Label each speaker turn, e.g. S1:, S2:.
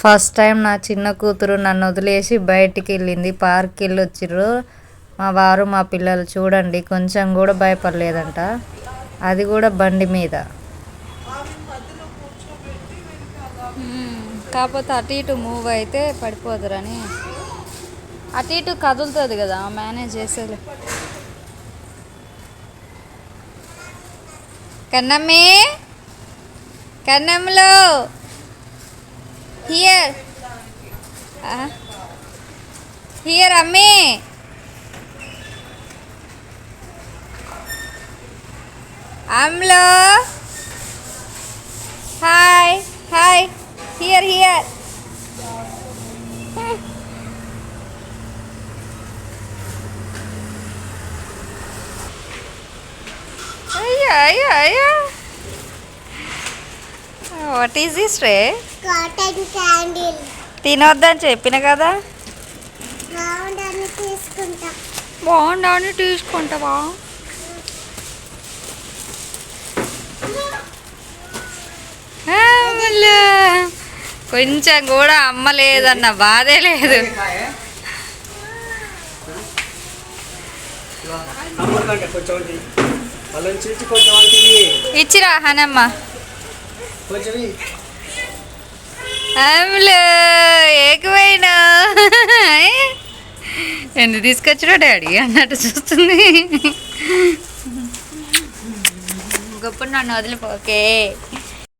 S1: First time నా చిన్న కూతురు నన్ను వదిలేసి బయటికి వెళ్ళింది పార్క్కి వెళ్ళి వచ్చిర్రు మా వారు మా పిల్లలు చూడండి కొంచెం కూడా భయపడలేదంట. అది కూడా బండి మీద. కాకపోతే అటు ఇటు మూవ్ అయితే పడిపోదురని. అటు ఇటు కదులుతుంది కదా మేనేజ్ చేసేది. కన్నమ్మే! కన్నమ్మలో! Here. Uh, here, Ammi. Amlo. Hi. Hi. Here, here. Ay, Yeah, yeah, ay. What is this ray
S2: cotton candle
S1: తినొద్దని చెప్పిన కదా?
S2: తీసుకుంటా.
S1: బాగుండా అని తీసుకుంటావా కొంచెం కూడా అమ్మ లేదన్న బాధే లేదు. ఇచ్చిరా హనమ్మ. ఏకమైనా? ఎందుకు తీసుకొచ్చినా డాడీ అన్నట్టు చూస్తుంది. గొప్ప నన్ను వదిలిపోకే